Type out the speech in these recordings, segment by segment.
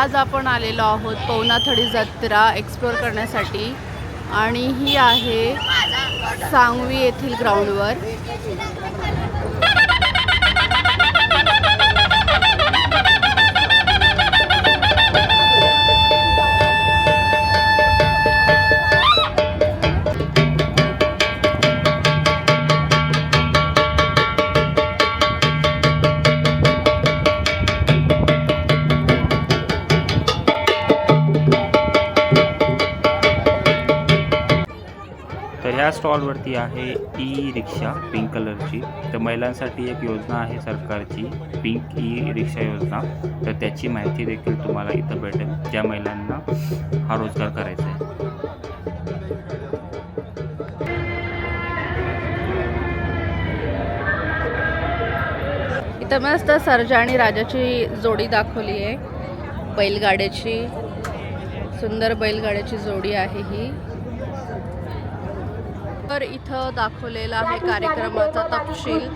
आज आपण आलेलो आहोत पवनाथडी जत्रा एक्सप्लोअर करण्यासाठी. आणि ही आहे सांगवी येथील ग्राउंडवर स्टॉलवरती आहे ई रिक्षा पिंक कलरची. तर महिलांसाठी एक योजना आहे सरकारची पिंक ई रिक्षा योजना. तर त्याची माहिती देखील तुम्हाला इथं भेटेल ज्या महिलांना हा रोजगार करायचा आहे. इथं मस्त सर्जा आणि राजाची जोडी दाखवली आहे. बैलगाड्याची सुंदर बैलगाड्याची जोडी आहे ही. तर इथं दाखवलेला आहे कार्यक्रमाचा तपशील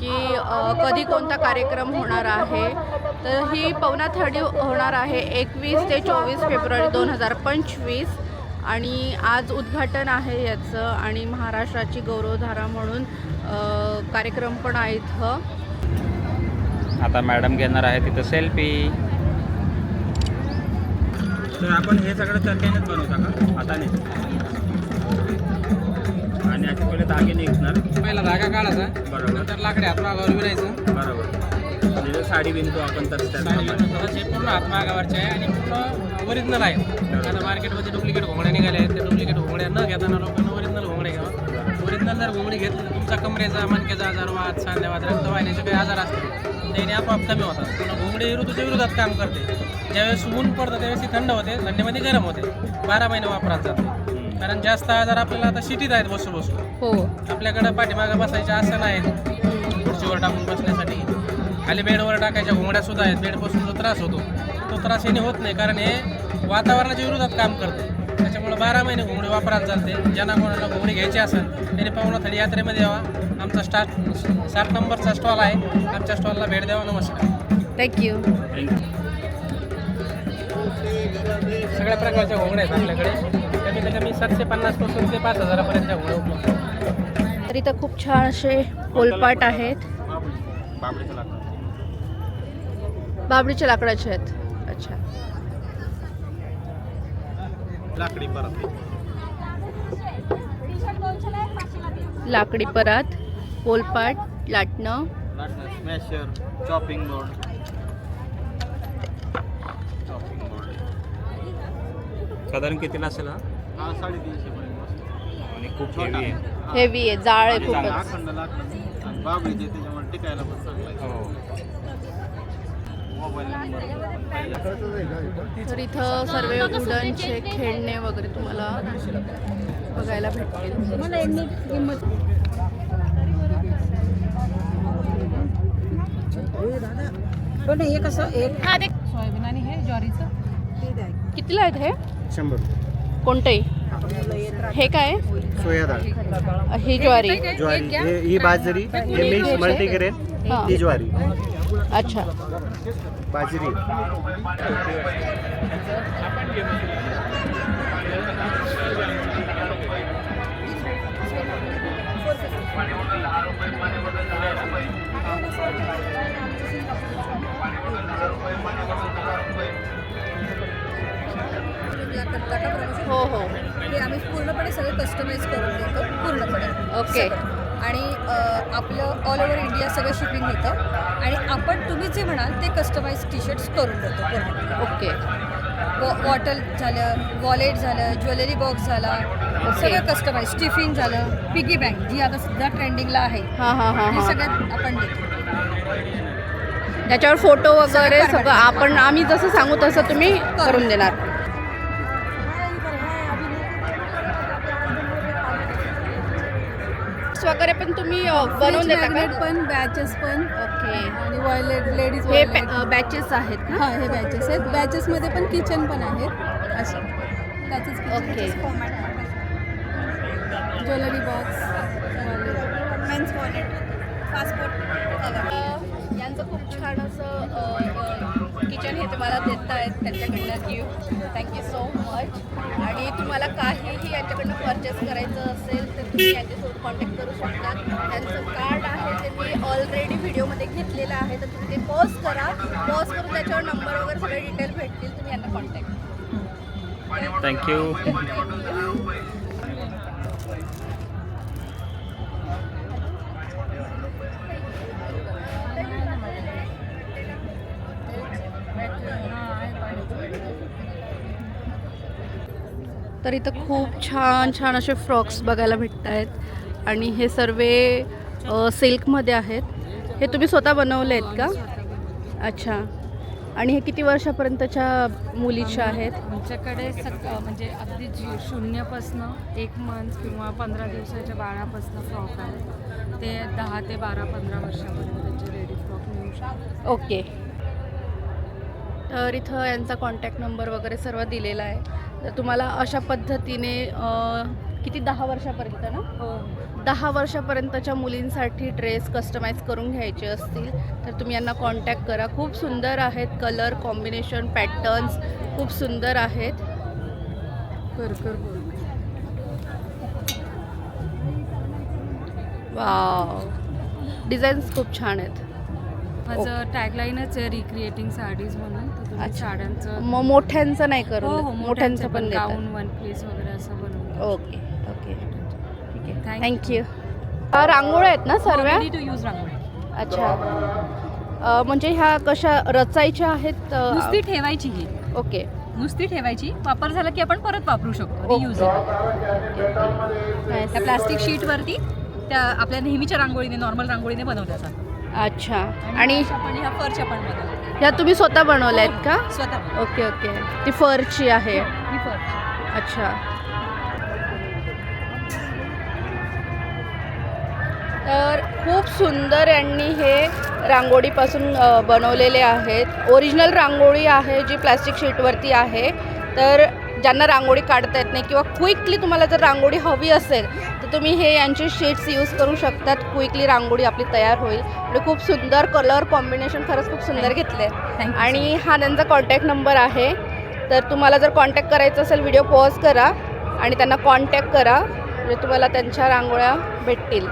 की कधी कोणता कार्यक्रम होणार आहे. तर ही पवनाथडी होणार आहे एकवीस ते चोवीस फेब्रुवारी दोन हजार पंचवीस. आणि आज उद्घाटन आहे याचं आणि महाराष्ट्राची गौरवधारा म्हणून कार्यक्रम पण आहे इथं. आता मॅडम घेणार आहे तिथं सेल्फी. तर आपण हे सगळं चरक्यानेच बनवता का? याचे पहिले धागे निघणार. पहिला धागा काढायचा. बरोबर. नंतर लाकडे हातमागावर विरायचं. बरोबर. म्हणजे साडी विणतो आपण तर साडी. विणून हे पूर्ण हातमागावरचे आहे आणि पूर्ण ओरिजिनल आहे. आता मार्केटमध्ये डुप्लिकेट घोंगड्या निघाले आहेत. त्या डुप्लिकेट घोंगड्या न घेताना लोकांना ओरिजिनल घोंगडे घ्यावा. ओरिजिनल जर घोंगडी घेतली तर तुमचा कमरेचा मणक्याचा आजार वाद सांध्यावाद रक्तवाहिनीचे काही आजार असतात त्याने आपोआप कमी होतात. पुन्हा घोंगडी ऋतूच्या विरोधात काम करते. ज्यावेळेस ऊन पडतं त्यावेळेस ती थंड होते थंडीमध्ये गरम होते. बारा महिने वापरात जाते. कारण जास्त आजार आपल्याला आता सिटीत आहेत बसू बसू हो. आपल्याकडं पाठीमागं बसायचे आसन आहेत खुर्चीवर टाकून बसण्यासाठी. खाली बेडवर टाकायच्या घोंगड्या सुद्धा आहेत. बेडपासून जो त्रास होतो तो त्रास याने होत नाही. कारण हे वातावरणाच्या विरोधात काम करते. त्याच्यामुळे बारा महिने घोंगडी वापरात चालते ज्यांना कोणाला घोंगडी घ्यायची असेल त्यांनी पाहुणा थडी यात्रेमध्ये यावा. आमचा स्टार्ट सात नंबरचा स्टॉल आहे. आमच्या स्टॉलला भेट द्यावा. नमस्कार. थँक्यू सगळ्या प्रकारच्या घोंगड्या आहेत आपल्याकडे. कमीत कमी सातशे पन्नासपासून ते पाच आहेत. तर इथं खूप छान असे पोलपाट आहेत. बाबळीच्या लाकडाचे आहेत. अच्छा. लाकडी परत. लाकडी परात पोलपाट लाटणं. Smasher chopping board chopping board साधारण कितीला असेल हा? हा साडेतीनशे पर्यंत बसतो. आणि खूप हेवी आहे. हेवी आहे जाळ आहे आणि चांगला. खूपच अखंड लाकड आणि बाबळीचे त्याच्यामुळे टिकायला पण चांगलं आहे. हो. मोबाईल नंबर तर इथं सर्व वुडनचे खेळणे वगैरे तुम्हाला बघायला भेटतील. पण हे कसं एक सोयाबीन आणि हे ज्वारीचं. कितीला आहेत हे? शंभर कोणतंही? हे काय? सोया डाळ ही ज्वारी. ज्वारी. हे- ही बाजरी हे मिक्स मल्टीग्रेन हां. ही ज्वारी. अच्छा. बाजरी. करता का प्रमोशन हो हो. हे आम्ही पूर्णपणे सगळं कस्टमाइज करून देतो पूर्णपणे. ओके. सगळं. आणि अ, आपलं ऑल ओव्हर इंडिया सगळं शिपिंग होतं. आणि आपण तुम्ही जे म्हणाल ते कस्टमाइज टी शर्ट्स करून देतो पूर्ण ओके. बॉटल झालं वॉलेट झालं ज्वेलरी बॉक्स झाला सगळं कस्टमाइज टिफिन झालं पिगी बँक जी आता सध्या ट्रेंडिंगला आहे हां हां हां हे हां. सगळ्यात आपण देतो. त्याच्यावर फोटो वगैरे सगळं सगळं आपण आम्ही जसं सांगू तसं तुम्ही करून देणार. वगैरे पण तुम्ही बनवून देता मॅग्नेट का? पण बॅचेस पण. ओके. आणि वॉयलेट लेडीज हे बॅचेस आहेत ना हां हे बॅचेस आहेत. बॅचेसमध्ये पण किचन पण आहेत. असं त्याचंच okay. Jewellery box men's wallet passport यांचं खूप छान असं किचन हे तुम्हाला देत आहेत त्यांच्याकडनं गिफ्ट थँक्यू सो मच आणि तुम्हाला काहीही यांच्याकडनं परचेस करायचं असेल तर तुम्ही यांच्यासोबत कॉन्टॅक्ट करू शकता. त्यांचं कार्ड आहे ते मी ऑलरेडी व्हिडिओमध्ये घेतलेलं आहे तर तुम्ही ते पॉज करा. पॉज करून त्याच्यावर नंबर वगैरे सगळे डिटेल भेटतील तुम्ही यांना कॉन्टॅक्ट थँक्यू तर इथं खूप छान छान असे फ्रॉक्स बघायला भेटत आहेत आणि हे सर्व सिल्कमध्ये आहेत. हे तुम्ही स्वतः बनवले आहेत का? अच्छा. आणि हे किती वर्षापर्यंतच्या मुलीच्या आहेत? आमच्याकडे सक म्हणजे अगदी जी शून्यापासनं एक मंथ किंवा पंधरा दिवसाच्या बाळापासनं फ्रॉक आहे ते दहा ते बारा पंधरा वर्षापर्यंतचे रेडी फ्रॉक मिळू शकतात. ओके. तर इथं यांचा कॉन्टॅक्ट नंबर वगैरे सर्व दिलेला आहे. तर तुम्हाला अशा पद्धतीने किती दहा वर्षापर्यंत ना? हो. दहा वर्षापर्यंतच्या मुलींसाठी ड्रेस कस्टमाइज करून घ्यायचे असतील तर तुम्ही यांना कॉन्टॅक्ट करा. खूप सुंदर आहेत कलर कॉम्बिनेशन पॅटर्न्स खूप सुंदर आहेत. बोल वाव. डिझाईन्स खूप छान आहेत. माझं टॅगलाईनच आहे रिक्रिएटिंग साडीज म्हणून. साड्यांचं मग मोठ्यांचं नाही हो करून हो मोठ्यांचं पण गाऊन वन पीस वगैरे असं बनवून ओके ओके. ठीक आहे. थँक्यू रांगोळ्या आहेत ना सर्व टू यूज रांगोळी अच्छा. म्हणजे ह्या कशा रचायच्या आहेत नुसती ठेवायची ही. ओके. नुसती ठेवायची. वापर झाला की आपण परत वापरू शकतो. रियूज त्या प्लास्टिक शीटवरती त्या आपल्या नेहमीच्या रांगोळीने नॉर्मल रांगोळीने बनवल्या जातात. अच्छा. आणि पण ह्या पण तुम्ही स्वतः बनवल्या आहेत का? स्वतः. Okay okay. ती फरची आहे. ही अच्छा. तर खूप सुंदर यांनी हे रांगोळीपासून अ, बनवलेले आहेत. ओरिजिनल रांगोळी आहे जी प्लॅस्टिक शीटवरती आहे. तर ज्यांना रांगोळी काढता येत नाही किंवा क्विकली तुम्हाला जर रांगोळी हवी असेल तर तुम्ही हे यांचे शीट्स यूज करू शकतात. क्विकली रांगोळी आपली तयार होईल. आणि खूप सुंदर कलर कॉम्बिनेशन खरंच खूप सुंदर घेतले you. आणि हा त्यांचा कॉन्टॅक्ट नंबर आहे. तर तुम्हाला जर कॉन्टॅक्ट करायचं असेल व्हिडिओ पॉज करा आणि त्यांना कॉन्टॅक्ट करा. म्हणजे तुम्हाला त्यांच्या रांगोळ्या भेटतील.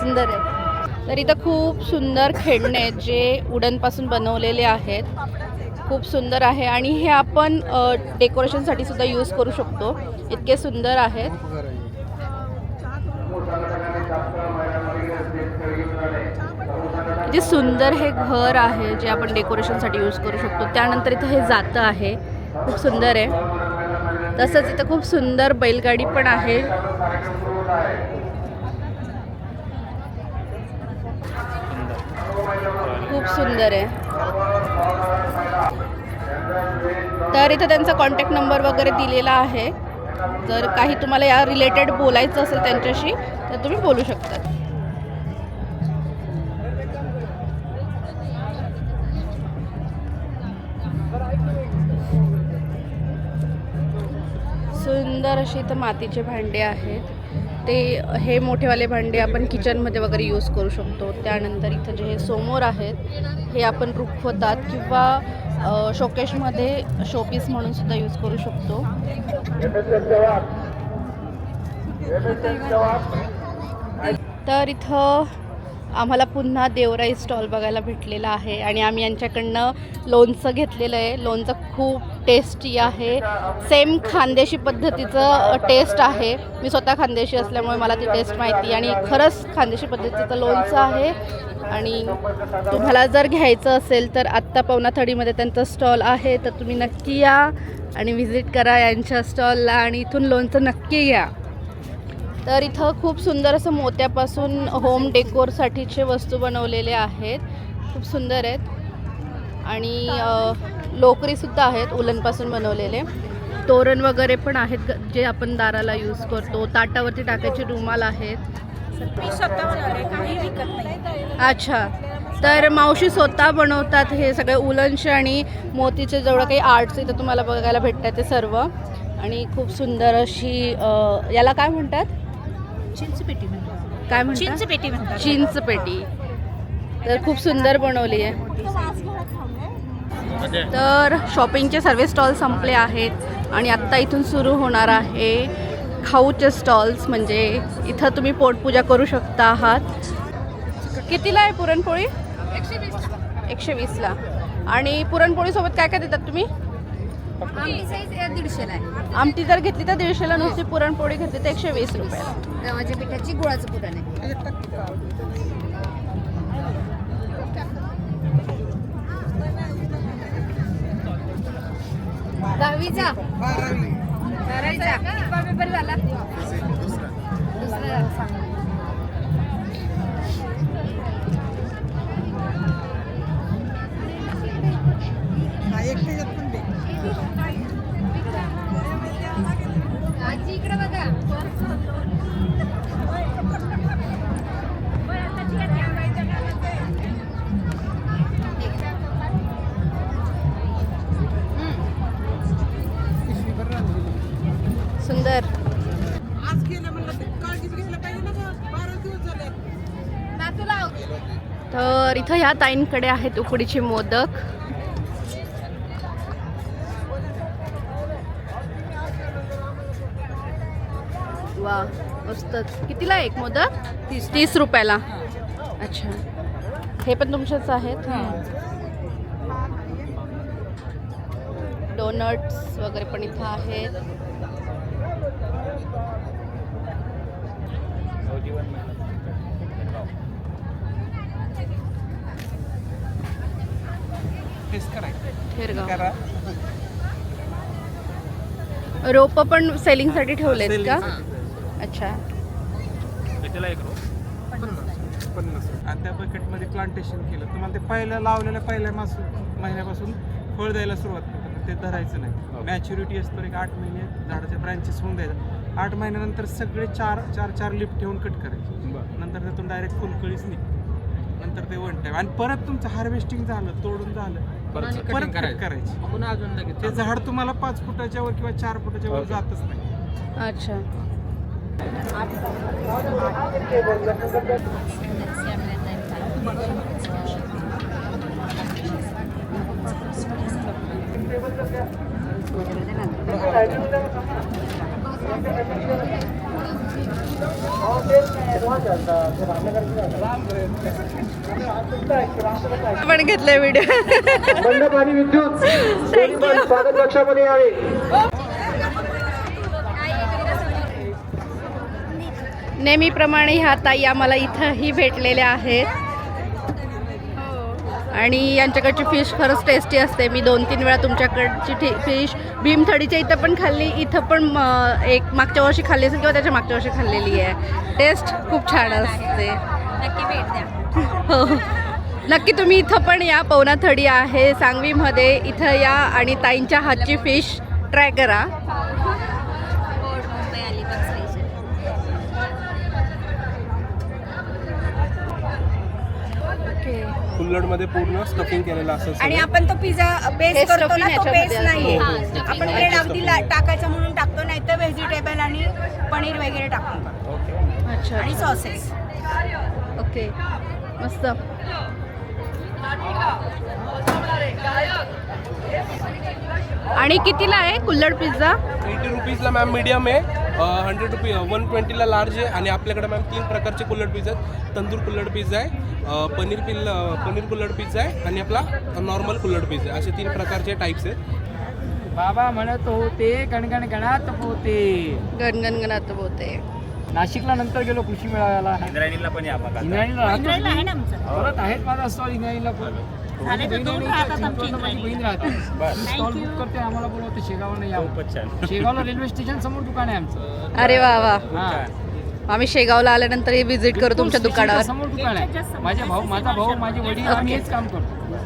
सुंदर आहे. तर इथं खूप सुंदर खेळणे जे वुडनपासून बनवलेले आहेत. खूप सुंदर आहे आणि हे आपण डेकोरेशनसाठी सुद्धा यूज करू शकतो. इतके सुंदर आहेत. किती सुंदर हे घर आहे जे आपण डेकोरेशनसाठी यूज करू शकतो त्यानंतर इथं हे जातं आहे. खूप सुंदर आहे. तसंच इथं खूप सुंदर बैलगाडी पण आहे. खूप सुंदर आहे. तर इथं त्यांचा कॉन्टॅक्ट नंबर वगैरे दिलेला आहे. जर काही तुम्हाला या रिलेटेड बोलायचं असेल त्यांच्याशी तर तुम्ही बोलू शकता सुंदर अशी इथं मातीचे भांडे आहेत. ते हे मोठेवाले भांडे आपण किचनमध्ये वगैरे यूज करू शकतो. त्यानंतर इथं जे हे समोर आहेत हे आपण रुखवतात किंवा शोकेशमध्ये शोपीस म्हणून सुद्धा यूज करू शकतो. तर इथं आम्हाला पुन्हा देवराई स्टॉल बघायला भेटलेला आहे आणि आम्ही यांच्याकडनं लोणचं घेतलेलं आहे. लोणचं खूप टेस्टी आहे. सेम खानदेशी पद्धतीचं टेस्ट आहे. मी स्वतः खानदेशी असल्यामुळे मला ती टेस्ट माहिती आणि खरंच खानदेशी पद्धतीचं लोणचं आहे. आणि तुम्हाला जर घ्यायचं असेल तर आत्ता पवना थडीमध्ये त्यांचा स्टॉल आहे तर तुम्ही नक्की या आणि व्हिजिट करा यांच्या स्टॉलला आणि इथून लोणचं नक्की घ्या. तर इथं खूप सुंदर असं मोत्यापासून होम डेकोरसाठीचे वस्तू बनवलेले आहेत. खूप सुंदर आहेत. आणि लोकरीसुद्धा आहेत उलनपासून बनवलेले. तोरण वगैरे पण आहेत जे आपण दाराला यूज करतो. ताटावरती टाकायचे रुमाल आहेत. अच्छा. तर मावशी स्वतः बनवतात हे सगळे उलनचे आणि मोतीचे जेवढं काही आर्ट्स इथं तुम्हाला बघायला भेटतात ते सर्व. आणि खूप सुंदर अशी याला काय म्हणतात? चिंचपेटी म्हणतात. काय म्हणतात. चिंचपेटी म्हणतात तर खूप सुंदर बनवली आहे. तर शॉपिंगचे सर्व स्टॉल संपले आहेत आणि आत्ता इथून सुरू होणार आहे खाऊचे स्टॉल्स म्हणजे इथं तुम्ही पोटपूजा करू शकता आहात. कितीला आहे पुरणपोळी? एकशे वीसला. आणि पुरणपोळीसोबत काय काय देतात तुम्ही? दीडशेला आहे. आमटी जर घेतली तर दीडशेला नुसती पुरणपोळी घेतली तर एकशे वीस रुपयाला गव्हाच्या पिठाची गुळाचं पुरण आहे दहावीचा? बारावीचा. कितवा पेपर झाला दुसरा आजी इथं ह्या ताईंकडे आहेत उकडीचे मोदक. वा मस्तच कितीला एक मोदक? तीस. तीस रुपयाला. अच्छा. हे पण तुमचेच आहेत? डोनट्स वगैरे पण इथं आहेत. हिरगाव रोप पण सेलिंगसाठी ठेवलेत का? अच्छा. कितीला एक रोज पन्नास. आणि त्या बकेटमध्ये प्लांटेशन केलं. तुम्हाला ते पहिल्या लावलेल्या पहिल्या मास महिन्यापासून फळ द्यायला सुरुवात करतात. पण ते धरायचं नाही. मॅच्युरिटी असतो एक आठ महिने झाडाच्या ब्रँचेस होऊन द्यायचं. आठ महिन्यानंतर सगळे चार चार चार लिफ्ट ठेवून कट करायचे. नंतर त्यातून डायरेक्ट फुलकळीच निघते. नंतर ते वन टाईम आणि परत तुमचं हार्वेस्टिंग झालं तोडून झालं. परत कट करायची. पुन्हा अजून लगेच ते झाड तुम्हाला पाच फुटाच्या वर किंवा चार फुटाच्या वर जातच नाही. अच्छा. आपण घेतलाय व्हिडिओ मंडप आणि विद्युत. दोन्ही पण स्वागत कक्षामध्ये यावे. नेहमीप्रमाणे ह्या ताई आम्हाला इथंही भेटलेल्या आहेत. आणि यांच्याकडची फिश खरंच टेस्टी असते. मी दोन तीन वेळा तुमच्याकडची ठी फिश भीमथडीच्या इथं पण खाल्ली. इथं पण एक मागच्या वर्षी खाल्ली असेल किंवा त्याच्या मागच्या वर्षी खाल्लेली आहे. टेस्ट खूप छान असते. नक्की भेट द्या. हो. नक्की तुम्ही इथं पण या पवनाथडी आहे सांगवीमध्ये. इथं या आणि ताईंच्या हातची फिश ट्राय करा. कुल्लडमध्ये पूर्ण स्टफिंग केलेलं असं आणि. आपण तो पिझ्झा बेस करतो ना तो बेस. नाहीये हो, आपण ब्रेड अगदी टाकायचं म्हणून टाकतो नाही तर व्हेजिटेबल आणि पनीर वगैरे टाकतो अच्छा. आणि सॉसेस ओके मस्त. आणि कितीला आहे कुल्लड पिझ्झा? एटी रुपीजला मॅम मीडियम आहे. हंड्रेड रुपी वन ट्वेंटीला लार्ज आहे. आणि आपल्याकडे मॅम तीन प्रकारचे कुल्लड पिझ्झा आहेत. तंदूर कुल्लड पिझ्झा आहे. पनीर पिल्ल पनीर कुल्लड पिझ्झा आहे. आणि आपला नॉर्मल कुल्लड पिझ्झा आहे. असे तीन प्रकारचे टाईप्स आहेत. बाबा म्हणत होते गणगण गणात पोते गणगणगणात बोलते नाशिकला नंतर गेलो कृषी मेळाव्याला. इंद्रायणीला पण या बघा. इंद्रायणीला. राहतो इंद्रायणीला आहे ना आमचं. परत आहेत माझा स्टॉल इंद्रायणीला पण. झाले तर दोन राहतात आमची माझी बहीण राहते. स्टॉल बुक करते आम्हाला बोलवते शेगावला या. खूपच छान. शेगावला रेल्वे स्टेशन समोर दुकान आहे आमचं. अरे वा वा. हा. आम्ही शेगावला आल्यानंतर विजिट करू तुमच्या दुकानावर. समोर दुकान आहे. माझे भाऊ माझा भाऊ माझे वडील आम्ही हेच काम करतो.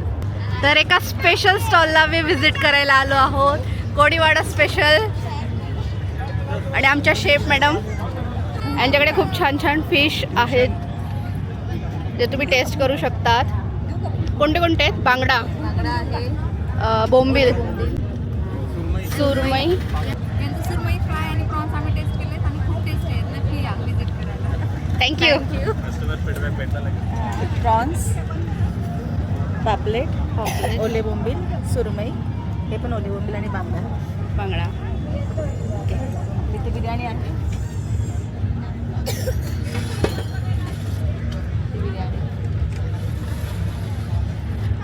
तर एका स्पेशल स्टॉलला मी व्हिजिट करायला आलो आहोत. कोडीवाडा स्पेशल आणि आमच्या शेफ मॅडम यांच्याकडे खूप छान छान फिश आहेत. जे तुम्ही टेस्ट करू शकतात. कोणते कोणते आहेत? बांगडा. बांगडा आहे अ, बोंबील. सुरमई. यांचं सुरमई फ्राय आणि प्रॉन्स आम्ही टेस्ट केलेत आणि खूप टेस्टी आहेत. नक्की या विजिट करायला. थँक्यू प्रॉन्स पापलेट. ओले बोंबील सुरमई. हे पण ओले बोंबील आणि बांगडा. बांगडा. ओके. इथे बिर्याणी आहे.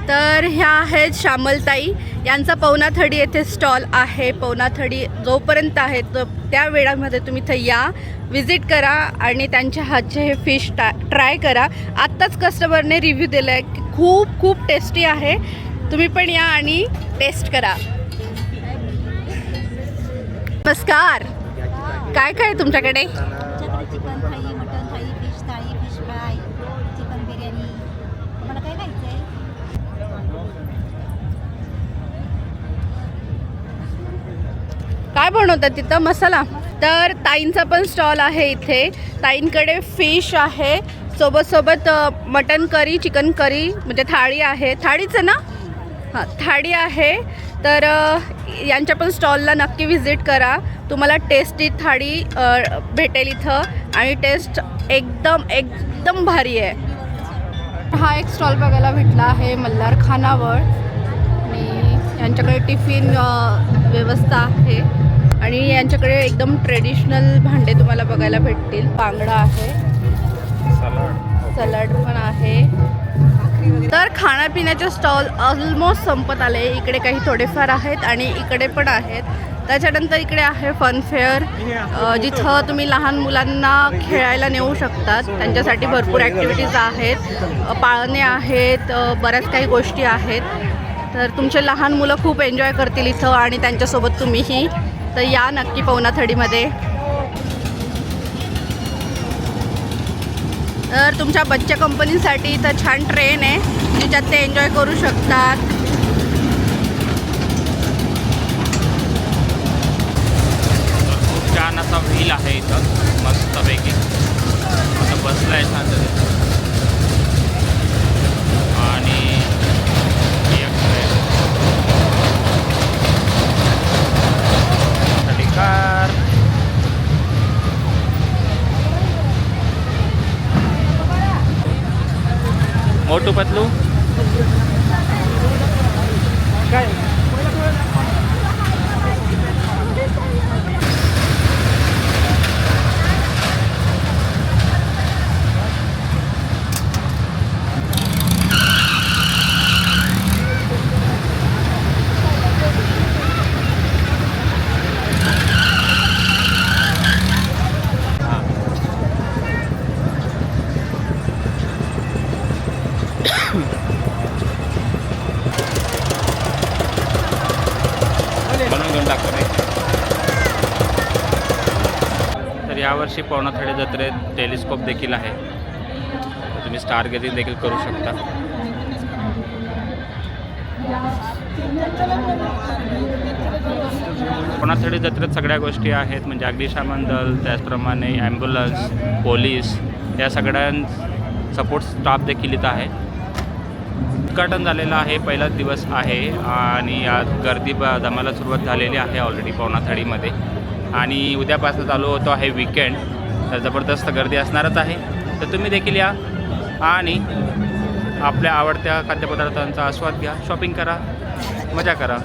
तर ह्या आहेत श्यामलताई. यांचा पवनाथडी येथे स्टॉल आहे. पवनाथडी जोपर्यंत आहे तो त्या वेळामध्ये तुम्ही इथं या. विजिट करा आणि त्यांच्या हातचे हे फिश टा ट्राय करा. आत्ताच कस्टमरने रिव्ह्यू दिला आहे की खूप खूप टेस्टी आहे. तुम्ही पण या आणि टेस्ट करा. नमस्कार. काय काय तुमच्याकडे? काय बनवतात तिथं? मसाला. तर ताईंचा पण स्टॉल आहे इथे. ताईंकडे फिश आहे. सोबत सोबत मटन करी चिकन करी म्हणजे थाळी आहे. थाळीचं ना? हां थाळी आहे. तर यांच्या पण स्टॉलला नक्की व्हिजिट करा. तुम्हाला टेस्टी थाळी भेटेल इथं. आणि टेस्ट एकदम एकदम भारी आहे. हा एक स्टॉल बघायला भेटला आहे मल्हार खानावर आणि यांच्याकडे टिफिन व्यवस्था आहे. आणि यांच्याकडे एकदम ट्रेडिशनल भांडे तुम्हाला बघायला भेटतील. बांगडा आहे. सलाड. पण आहे. तर खाण्यापिण्याचे स्टॉल ऑलमोस्ट संपत आले. इकडे काही थोडेफार आहेत आणि इकडे पण आहेत. त्याच्यानंतर इकडे आहे फनफेअर जिथं तुम्ही लहान मुलांना खेळायला नेऊ शकतात. त्यांच्यासाठी भरपूर ॲक्टिव्हिटीज आहेत. पाळणे आहेत. बऱ्याच काही गोष्टी आहेत. तर तुमचे लहान मुलं खूप एन्जॉय करतील इथं आणि त्यांच्यासोबत तुम्हीही तर या नक्की पवनाथडीमध्ये तर तुमच्या बच्च्या कंपनीसाठी इथं छान ट्रेन आहे जिच्यात ते एन्जॉय करू शकतात. खूप छान असा व्हील आहे इथं मस्तपैकी. आता बसला आहे छान आणि 4 to 4? तर यावर्षी पवनाथडे जत्रेत टेलिस्कोप देखील आहे. तर तुम्ही स्टार गेजिंग देखील करू शकता. पवनाथडे जत्रेत सगळ्या गोष्टी आहेत. म्हणजे अग्निशामन दल त्याचप्रमाणे ॲम्ब्युलन्स पोलीस या सगळ्यां सपोर्ट स्टाफ देखील इथं आहे उद्घाटन झालेलं आहे पहिलाच दिवस आहे आणि आज गर्दी ब जमायला सुरुवात झालेली आहे ऑलरेडी पवनाथडीमध्ये. आणि उद्यापासून चालू होतो आहे विकेंड तर जबरदस्त गर्दी असणारच आहे. तर तुम्ही देखील या आणि आपल्या आवडत्या खाद्यपदार्थांचा आस्वाद घ्या. शॉपिंग करा. मजा करा.